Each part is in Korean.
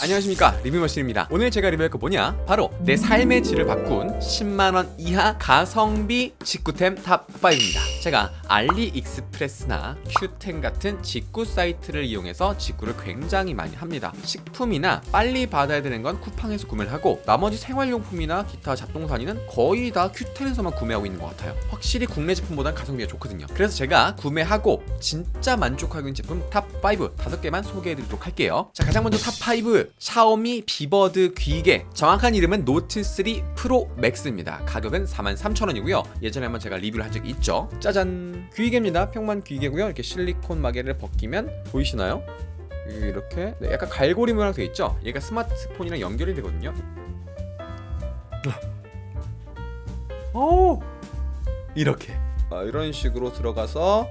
안녕하십니까. 리뷰머신입니다. 오늘 제가 리뷰할 거 뭐냐? 바로 내 삶의 질을 바꾼 10만원 이하 가성비 직구템 탑5입니다. 제가 알리익스프레스나 큐템 같은 직구 사이트를 이용해서 직구를 굉장히 많이 합니다. 식품이나 빨리 받아야 되는 건 쿠팡에서 구매를 하고 나머지 생활용품이나 기타 잡동사니는 거의 다 큐템에서만 구매하고 있는 것 같아요. 확실히 국내 제품보단 가성비가 좋거든요. 그래서 제가 구매하고 진짜 만족하고 있는 제품 탑5 다섯 개만 소개해드리도록 할게요. 자 가장 먼저 탑5 샤오미 비버드 귀이개 정확한 이름은 노트 3 프로 맥스입니다. 가격은 43,000원이고요. 예전에 한번 제가 리뷰를 한 적이 있죠. 짜잔. 귀이개입니다. 평만 귀이개고요. 이렇게 실리콘 마개를 벗기면 보이시나요? 이렇게. 네, 약간 갈고리 모양 되어 있죠? 얘가 스마트폰이랑 연결이 되거든요. 오 이렇게. 아, 이런 식으로 들어가서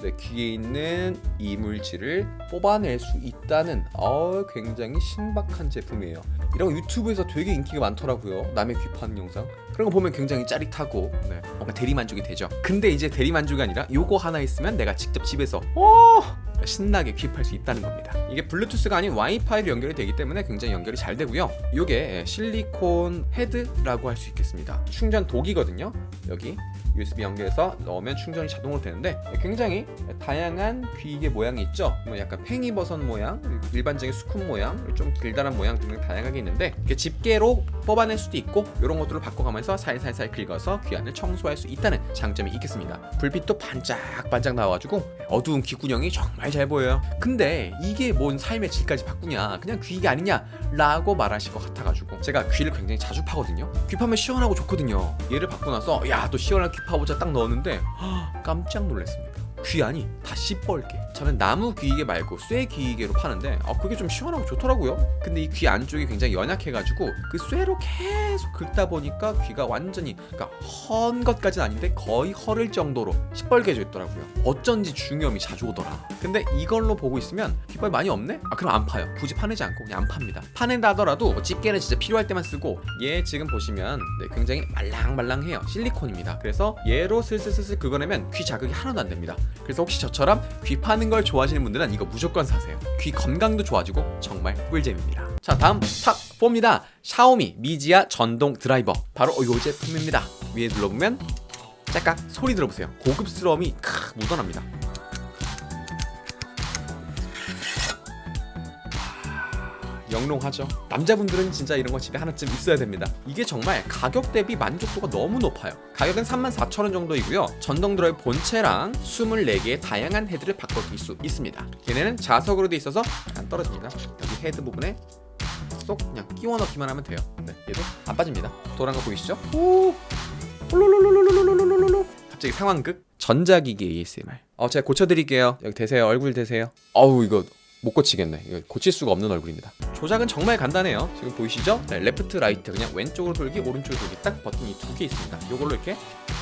네, 귀에 있는 이물질을 뽑아낼 수 있다는 어, 굉장히 신박한 제품이에요. 이런 거 유튜브에서 되게 인기가 많더라고요. 남의 귀 파는 영상. 그런 거 보면 굉장히 짜릿하고 네, 뭔가 대리 만족이 되죠. 근데 이제 대리 만족이 아니라 요거 하나 있으면 내가 직접 집에서 오! 신나게 귀입할 수 있다는 겁니다. 이게 블루투스가 아닌 와이파이로 연결이 되기 때문에 굉장히 연결이 잘 되고요. 이게 실리콘 헤드라고 할 수 있겠습니다. 충전 독이거든요. 여기 USB 연결해서 넣으면 충전이 자동으로 되는데 굉장히 다양한 귀이개 모양이 있죠. 뭐 약간 팽이 버섯 모양, 그리고 일반적인 수컷 모양, 좀 길다란 모양 등등 다양하게 있는데 이렇게 집게로 뽑아낼 수도 있고 이런 것들을 바꿔가면서 살살살 긁어서 귀 안을 청소할 수 있다는 장점이 있겠습니다. 불빛도 반짝반짝 나와가지고 어두운 귓구녕이 정말 잘 보여요. 근데 이게 뭔 삶의 질까지 바꾸냐? 그냥 귀이개 아니냐라고 말하실 것 같아가지고 제가 귀를 굉장히 자주 파거든요. 귀 파면 시원하고 좋거든요. 얘를 받고 나서 야 또 시원한 귀 파보자 딱 넣었는데 헉, 깜짝 놀랐습니다. 귀 안이 다 시뻘게. 저는 나무 귀이개 말고 쇠 귀이개로 파는데 아 그게 좀 시원하고 좋더라고요. 근데 이 귀 안쪽이 굉장히 연약해가지고 그 쇠로 계속 긁다 보니까 귀가 완전히 그러니까 헌 것까지는 아닌데 거의 허를 정도로 시뻘개져 있더라고요. 어쩐지 중염이 자주 오더라. 근데 이걸로 보고 있으면 귓발 많이 없네? 아 그럼 안 파요. 굳이 파내지 않고 그냥 안 팝니다. 파낸다 하더라도 뭐 집게는 진짜 필요할 때만 쓰고 얘 지금 보시면 네, 굉장히 말랑말랑해요. 실리콘입니다. 그래서 얘로 슬슬슬슬 긁어내면 귀 자극이 하나도 안 됩니다. 그래서 혹시 저처럼 귀 파는 걸 좋아하시는 분들은 이거 무조건 사세요. 귀 건강도 좋아지고 정말 꿀잼입니다. 자 다음 탑 4입니다. 샤오미 미지아 전동 드라이버 바로 이 제품입니다. 위에 눌러보면 짝깍 소리 들어보세요. 고급스러움이 크 묻어납니다. 영롱하죠. 남자분들은 진짜 이런 거 집에 하나쯤 있어야 됩니다. 이게 정말 가격 대비 만족도가 너무 높아요. 가격은 34,000원 정도이고요. 전동 드라이브 본체랑 24개의 다양한 헤드를 바꿔줄 수 있습니다. 얘네는 자석으로 돼 있어서 안 떨어집니다. 여기 헤드 부분에 쏙 그냥 끼워 넣기만 하면 돼요. 네, 얘도 안 빠집니다. 돌아간 거 보이시죠? 오! 롤롤롤롤롤롤롤롤롤 갑자기 상황극 전자기기 ASMR. 어, 제가 고쳐드릴게요. 여기 대세요. 얼굴 대세요. 어우 이거 못 고치겠네. 이거 고칠 수가 없는 얼굴입니다. 조작은 정말 간단해요. 지금 보이시죠? 네, 레프트 라이트 그냥 왼쪽으로 돌기 오른쪽으로 돌기 딱 버튼이 두 개 있습니다. 이걸로 이렇게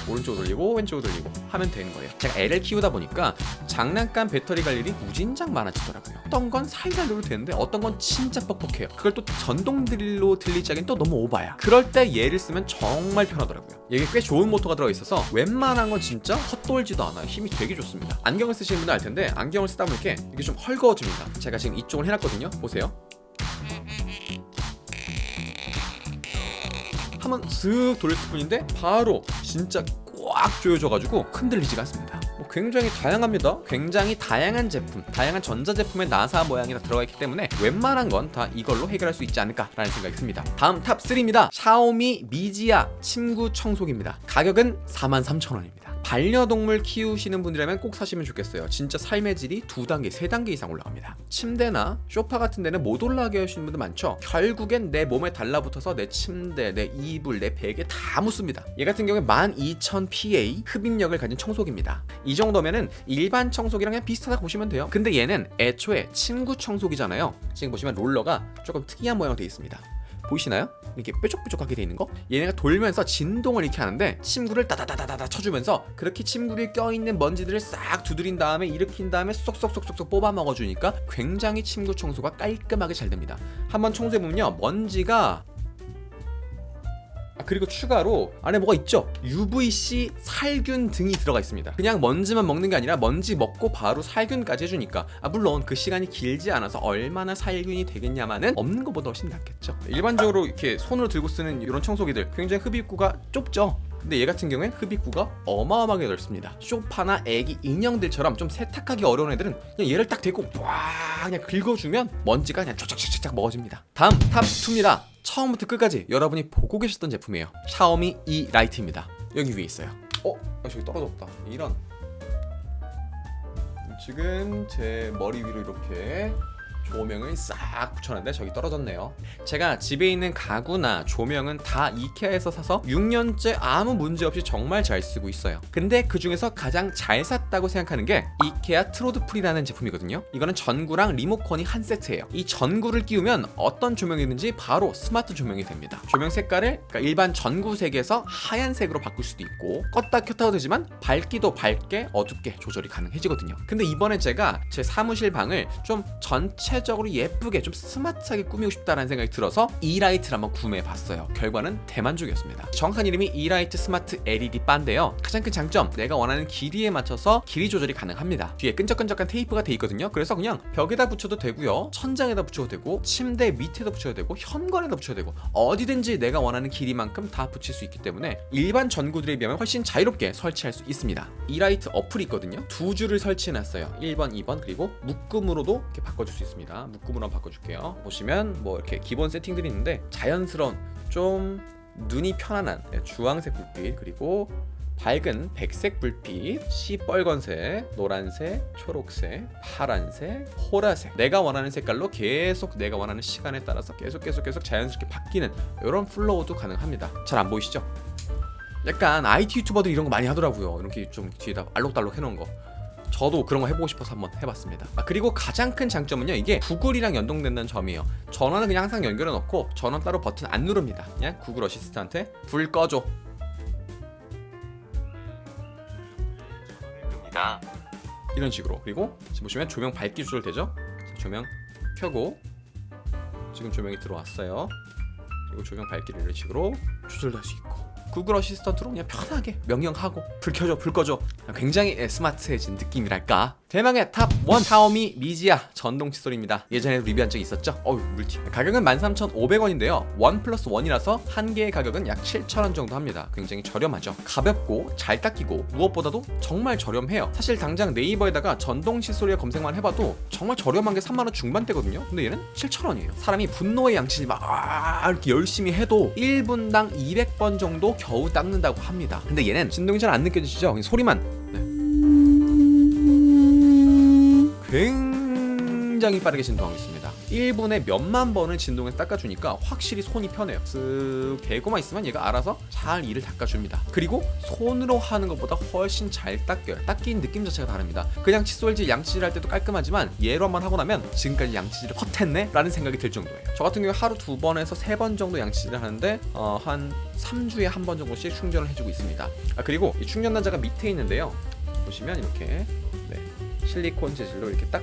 오른쪽으로 돌리고 왼쪽으로 돌리고 하면 되는 거예요. 제가 애를 키우다 보니까 장난감 배터리 갈 일이 무진장 많아지더라고요. 어떤 건 살살 눌러도 되는데 어떤 건 진짜 뻑뻑해요. 그걸 또 전동 드릴로 들리자긴 또 너무 오바야. 그럴 때 얘를 쓰면 정말 편하더라고요. 이게 꽤 좋은 모터가 들어가 있어서 웬만한 건 진짜 헛돌지도 않아요. 힘이 되게 좋습니다. 안경을 쓰시는 분들 알 텐데 안경을 쓰다 이렇게 이게 좀 헐거워집니다. 제가 지금 이쪽을 해놨거든요. 보세요. 한번 슥 돌렸을 뿐인데 바로 진짜 꽉 조여져가지고 흔들리지가 않습니다. 뭐 굉장히 다양합니다. 굉장히 다양한 제품, 다양한 전자제품의 나사 모양이 다 들어가 있기 때문에 웬만한 건 다 이걸로 해결할 수 있지 않을까라는 생각이 듭니다. 다음 탑 3입니다. 샤오미 미지아 침구 청소기입니다. 가격은 43,000원입니다. 반려동물 키우시는 분들이라면 꼭 사시면 좋겠어요. 진짜 삶의 질이 두 단계, 세 단계 이상 올라갑니다. 침대나 소파 같은 데는 못 올라가게 하시는 분들 많죠. 결국엔 내 몸에 달라붙어서 내 침대, 내 이불, 내 베개 다 묻습니다. 얘 같은 경우에 12,000 PA 흡입력을 가진 청소기입니다. 이 정도면은 일반 청소기랑 비슷하다고 보시면 돼요. 근데 얘는 애초에 침구 청소기잖아요. 지금 보시면 롤러가 조금 특이한 모양으로 되어 있습니다. 보이시나요? 이렇게 뾰족뾰족하게 돼 있는 거? 얘네가 돌면서 진동을 이렇게 하는데 침구를 따다다다다다 쳐주면서 그렇게 침구에 껴있는 먼지들을 싹 두드린 다음에 일으킨 다음에 쏙쏙쏙쏙쏙 뽑아 먹어주니까 굉장히 침구 청소가 깔끔하게 잘 됩니다. 한번 청소해보면요 먼지가 아, 그리고 추가로 안에 뭐가 있죠? UVC 살균 등이 들어가 있습니다. 그냥 먼지만 먹는 게 아니라 먼지 먹고 바로 살균까지 해주니까 아, 물론 그 시간이 길지 않아서 얼마나 살균이 되겠냐마는 없는 것보다 훨씬 낫겠죠. 일반적으로 이렇게 손으로 들고 쓰는 이런 청소기들 굉장히 흡입구가 좁죠. 근데 얘 같은 경우엔 흡입구가 어마어마하게 넓습니다. 쇼파나 애기 인형들처럼 좀 세탁하기 어려운 애들은 그냥 얘를 딱 대고 와 그냥 긁어주면 먼지가 그냥 쫙쫙쫙쫙 먹어집니다. 다음 탑 2입니다. 처음부터 끝까지 여러분이 보고 계셨던 제품이에요. 샤오미 E 라이트입니다. 여기 위에 있어요. 어? 아, 저기 떨어졌다. 이런. 지금 제 머리 위로 이렇게 조명을 싹 붙여놨는데 저기 떨어졌네요. 제가 집에 있는 가구나 조명은 다 이케아에서 사서 6년째 아무 문제 없이 정말 잘 쓰고 있어요. 근데 그 중에서 가장 잘 샀다고 생각하는 게 이케아 트로드 프리라는 제품이거든요. 이거는 전구랑 리모컨이 한 세트예요. 이 전구를 끼우면 어떤 조명이든지 바로 스마트 조명이 됩니다. 조명 색깔을 그러니까 일반 전구색에서 하얀색으로 바꿀 수도 있고 껐다 켰다도 되지만 밝기도 밝게 어둡게 조절이 가능해지거든요. 근데 이번에 제가 제 사무실 방을 좀 전체 적으로 예쁘게 좀 스마트하게 꾸미고 싶다라는 생각이 들어서 이라이트를 한번 구매해 봤어요. 결과는 대만족이었습니다. 정확한 이름이 이라이트 스마트 LED 바인데요. 가장 큰 장점 내가 원하는 길이에 맞춰서 길이 조절이 가능합니다. 뒤에 끈적끈적한 테이프가 돼 있거든요. 그래서 그냥 벽에다 붙여도 되고요. 천장에다 붙여도 되고 침대 밑에다 붙여도 되고 현관에다 붙여도 되고 어디든지 내가 원하는 길이만큼 다 붙일 수 있기 때문에 일반 전구들에 비하면 훨씬 자유롭게 설치할 수 있습니다. 이라이트 어플이 있거든요. 두 줄을 설치해 놨어요. 1번, 2번 그리고 묶음으로도 이렇게 바꿔줄 수 있습니다. 묶음으로 한번 바꿔줄게요. 보시면 뭐 이렇게 기본 세팅들이 있는데 자연스러운 좀 눈이 편안한 네, 주황색 불빛 그리고 밝은 백색 불빛, 시뻘건색, 노란색, 초록색, 파란색, 보라색. 내가 원하는 색깔로 계속 내가 원하는 시간에 따라서 계속 계속 계속 자연스럽게 바뀌는 이런 플로우도 가능합니다. 잘 안 보이시죠? 약간 IT 유튜버들이 이런 거 많이 하더라고요. 이렇게 좀 뒤에다 알록달록 해놓은 거 저도 그런 거 해보고 싶어서 한번 해봤습니다. 아, 그리고 가장 큰 장점은요, 이게 구글이랑 연동된다는 점이에요. 전원은 그냥 항상 연결해 놓고 전원 따로 버튼 안 누릅니다. 그냥 구글 어시스트한테 불 꺼줘. 이런 식으로. 그리고 지금 보시면 조명 밝기 조절되죠? 자, 조명 켜고 지금 조명이 들어왔어요. 그리고 조명 밝기를 이런 식으로 조절할 수 있고. 구글 어시스턴트로 그냥 편하게 명령하고 불 켜줘 불 꺼줘. 굉장히 예, 스마트해진 느낌이랄까? 대망의 탑1 샤오미 미지아 전동 칫솔입니다. 예전에 리뷰한 적이 있었죠? 어우 물티. 가격은 13,500원인데요. 원 플러스 원이라서 한 개의 가격은 약 7,000원 정도 합니다. 굉장히 저렴하죠? 가볍고 잘 닦이고 무엇보다도 정말 저렴해요. 사실 당장 네이버에다가 전동 칫솔이라 검색만 해봐도 정말 저렴한 게 3만원 중반대거든요? 근데 얘는 7,000원이에요. 사람이 분노의 양치질 막 아, 이렇게 열심히 해도 1분당 200번 정도 겨우 닦는다고 합니다 근데 얘는 진동이 잘 안 느껴지시죠? 그냥 소리만 굉장히 빠르게 진동하고 있습니다. 1분에 몇만 번을 진동해서 닦아주니까 확실히 손이 편해요. 쓱 대고만 있으면 얘가 알아서 잘 이를 닦아줍니다. 그리고 손으로 하는 것보다 훨씬 잘 닦여요. 닦인 느낌 자체가 다릅니다. 그냥 칫솔질 양치질 할 때도 깔끔하지만 얘로 한번 하고 나면 지금까지 양치질을 헛했네? 라는 생각이 들 정도예요. 저 같은 경우에 하루 두 번에서 세 번 정도 양치질을 하는데 어, 한 3주에 한 번 정도씩 충전을 해주고 있습니다. 아, 그리고 이 충전 단자가 밑에 있는데요. 보시면 이렇게 네, 실리콘 재질로 이렇게 딱딱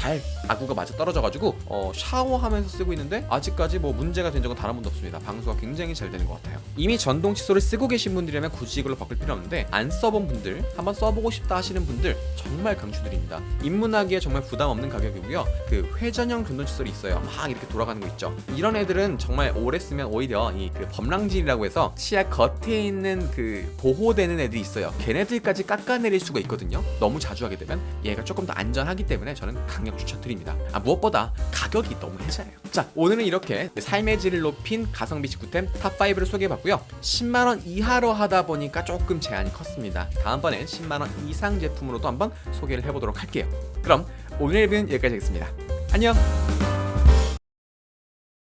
잘 아구가 맞아 떨어져가지고 어, 샤워하면서 쓰고 있는데 아직까지 뭐 문제가 된 적은 단 한 번도 없습니다. 방수가 굉장히 잘 되는 것 같아요. 이미 전동 칫솔을 쓰고 계신 분들이라면 굳이 이걸로 바꿀 필요 없는데 안 써본 분들, 한번 써보고 싶다 하시는 분들 정말 강추드립니다. 입문하기에 정말 부담 없는 가격이고요. 그 회전형 전동 칫솔이 있어요. 막 이렇게 돌아가는 거 있죠. 이런 애들은 정말 오래 쓰면 오히려 이 그 범랑질이라고 해서 치아 겉에 있는 그 보호되는 애들이 있어요. 걔네들까지 깎아내릴 수가 있거든요. 너무 자주 하게 되면 얘가 조금 더 안전하기 때문에 저는 강력 추천드립니다. 아 무엇보다 가격이 너무 혜자예요. 자 오늘은 이렇게 삶의 질을 높인 가성비 직구템 탑5를 소개해봤고요. 10만원 이하로 하다 보니까 조금 제한이 컸습니다. 다음번엔 10만원 이상 제품으로도 한번 소개를 해보도록 할게요. 그럼 오늘 리뷰는 여기까지 하겠습니다. 안녕!